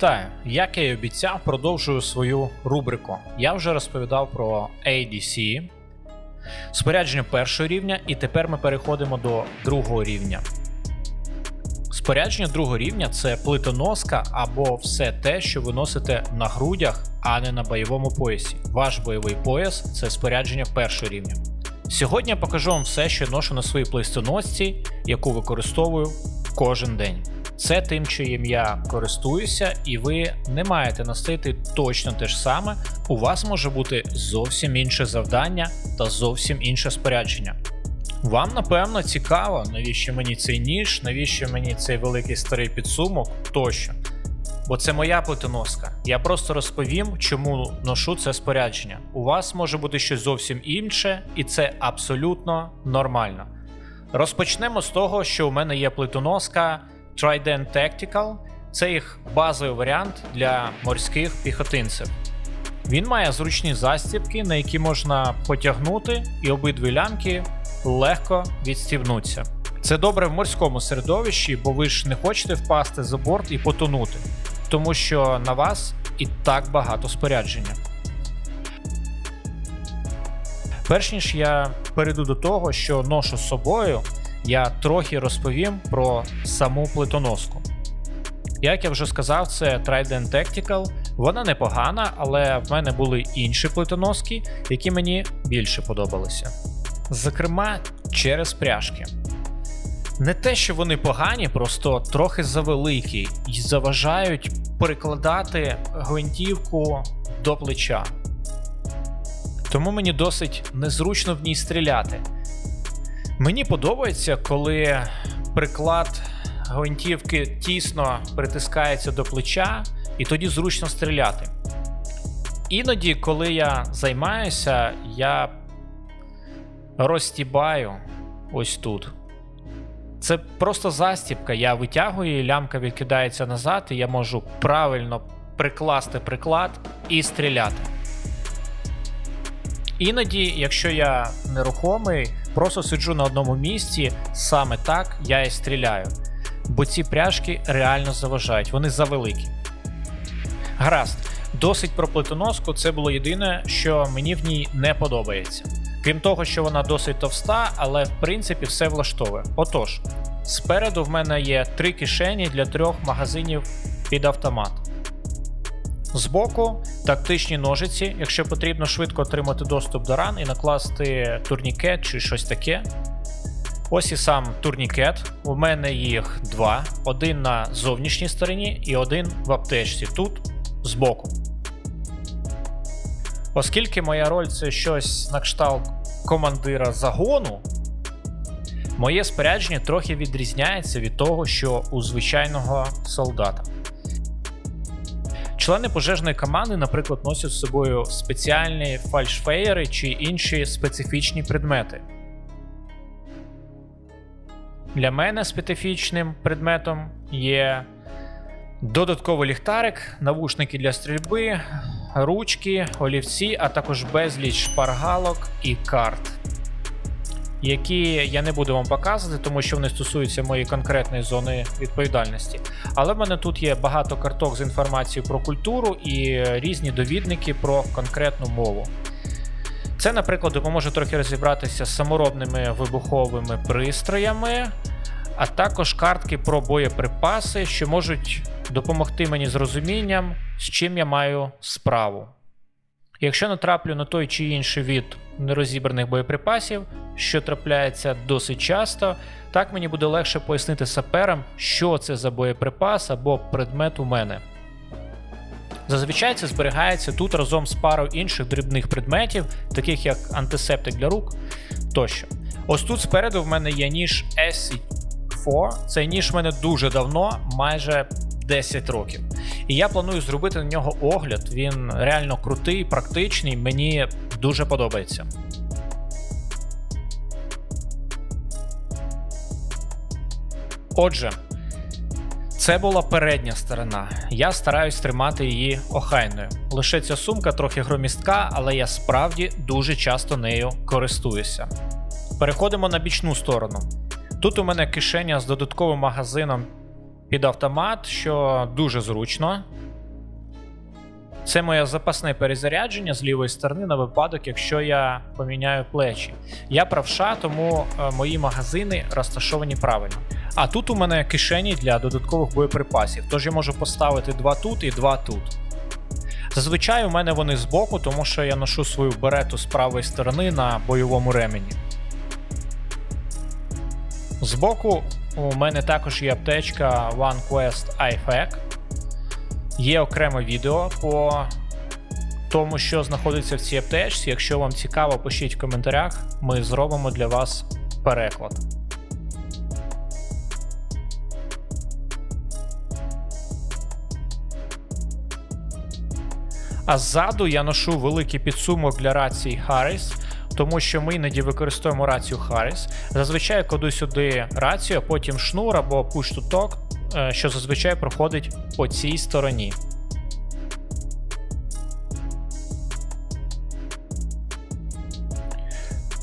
Вітаю! Як я й обіцяв, продовжую свою рубрику. Я вже розповідав про ADC, спорядження першого рівня, і тепер ми переходимо до другого рівня. Спорядження другого рівня це плитоноска або все те, що ви носите на грудях, а не на бойовому поясі. Ваш бойовий пояс це спорядження першого рівня. Сьогодні я покажу вам все, що я ношу на своїй плейстоносці, яку використовую кожен день. Це тим, чим я користуюся, і ви не маєте носити точно те ж саме. У вас може бути зовсім інше завдання та зовсім інше спорядження. Вам напевно цікаво, навіщо мені цей ніж, навіщо мені цей великий старий підсумок тощо. Бо це моя плитоноска. Я просто розповім, чому ношу це спорядження. У вас може бути щось зовсім інше, і це абсолютно нормально. Розпочнемо з того, що у мене є плитоноска Trident Tactical. Це їх базовий варіант для морських піхотинців. Він має зручні застібки, на які можна потягнути, і обидві лямки легко відстібнуться. Це добре в морському середовищі, бо ви ж не хочете впасти за борт і потонути, тому що на вас і так багато спорядження. Перш ніж я перейду до того, що ношу з собою, я трохи розповім про саму плитоноску. Як я вже сказав, це Trident Tactical. Вона непогана, але в мене були інші плитоноски, які мені більше подобалися. Зокрема, через пряжки. Не те, що вони погані, просто трохи завеликі і заважають перекладати гвинтівку до плеча. Тому мені досить незручно в ній стріляти. Мені подобається, коли приклад гвинтівки тісно притискається до плеча, і тоді зручно стріляти. Іноді, коли я займаюся, я розстібаю ось тут. Це просто застібка. Я витягую, її, лямка відкидається назад, і я можу правильно прикласти приклад і стріляти. Іноді, якщо я нерухомий, просто сиджу на одному місці, саме так я і стріляю. Бо ці пряжки реально заважають, вони завеликі. Гаразд, досить про плитоноску, це було єдине, що мені в ній не подобається. Крім того, що вона досить товста, але в принципі все влаштовує. Отож, спереду в мене є три кишені для трьох магазинів під автомат. Збоку тактичні ножиці, якщо потрібно швидко отримати доступ до ран і накласти турнікет чи щось таке. Ось і сам турнікет. У мене їх два: один на зовнішній стороні і один в аптечці тут збоку. Оскільки моя роль це щось на кшталт командира загону, моє спорядження трохи відрізняється від того, що у звичайного солдата. Члени пожежної команди, наприклад, носять з собою спеціальні фальшфеєри чи інші специфічні предмети. Для мене специфічним предметом є додатковий ліхтарик, навушники для стрільби, ручки, олівці, а також безліч шпаргалок і карт, які я не буду вам показувати, тому що вони стосуються моєї конкретної зони відповідальності. Але в мене тут є багато карток з інформацією про культуру і різні довідники про конкретну мову. Це, наприклад, допоможе трохи розібратися з саморобними вибуховими пристроями, а також картки про боєприпаси, що можуть допомогти мені з розумінням, з чим я маю справу. Якщо натраплю на той чи інший від нерозібраних боєприпасів, що трапляється досить часто, так мені буде легше пояснити саперам, що це за боєприпас або предмет у мене. Зазвичай це зберігається тут разом з парою інших дрібних предметів, таких як антисептик для рук тощо. Ось тут спереду в мене є ніж SC4. Цей ніж в мене дуже давно, майже 10 років. І я планую зробити на нього огляд. Він реально крутий, практичний, мені дуже подобається. Отже, це була передня сторона. Я стараюсь тримати її охайною. Лише ця сумка трохи громістка, але я справді дуже часто нею користуюся. Переходимо на бічну сторону. Тут у мене кишеня з додатковим магазином під автомат, що дуже зручно. Це моє запасне перезарядження з лівої сторони на випадок, якщо я поміняю плечі. Я правша, тому е, мої магазини розташовані правильно. А тут у мене кишені для додаткових боєприпасів, тож я можу поставити два тут і два тут. Зазвичай у мене вони збоку, тому що я ношу свою берету з правої сторони на бойовому ремені. Збоку у мене також є аптечка OneQuest IFAC. Є окреме відео по тому, що знаходиться в цій аптечці. Якщо вам цікаво, пишіть в коментарях, ми зробимо для вас переклад. А ззаду я ношу великий підсумок для рації Harris, тому що ми іноді використовуємо рацію Harris. Зазвичай кладу сюди рацію, а потім шнур або push to talk, що зазвичай проходить по цій стороні.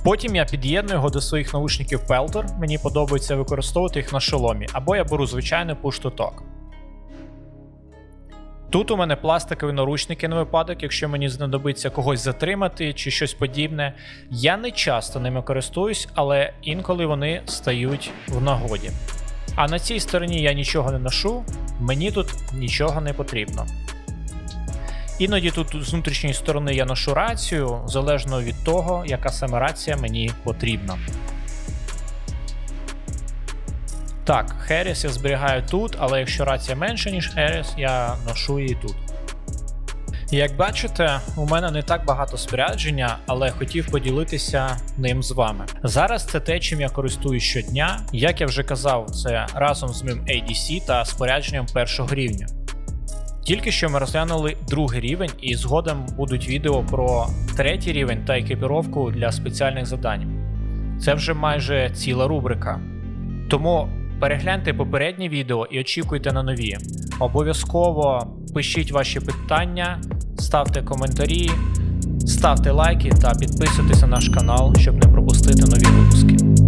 Потім я під'єдную його до своїх наушників Peltor, мені подобається використовувати їх на шоломі, або я беру звичайний push to talk. Тут у мене пластикові наручники на випадок, якщо мені знадобиться когось затримати чи щось подібне. Я не часто ними користуюсь, але інколи вони стають в нагоді. А на цій стороні я нічого не ношу, мені тут нічого не потрібно. Іноді тут з внутрішньої сторони я ношу рацію, залежно від того, яка саме рація мені потрібна. Так, Херіс я зберігаю тут, але якщо рація менше, ніж Херіс, я ношу її тут. Як бачите, у мене не так багато спорядження, але хотів поділитися ним з вами. Зараз це те, чим я користуюсь щодня. Як я вже казав, це разом з моїм ADC та спорядженням першого рівня. Тільки що ми розглянули другий рівень, і згодом будуть відео про третій рівень та екіпіровку для спеціальних завдань. Це вже майже ціла рубрика. Тому перегляньте попереднє відео і очікуйте на нові. Обов'язково пишіть ваші питання, ставте коментарі, ставте лайки та підписуйтесь на наш канал, щоб не пропустити нові випуски.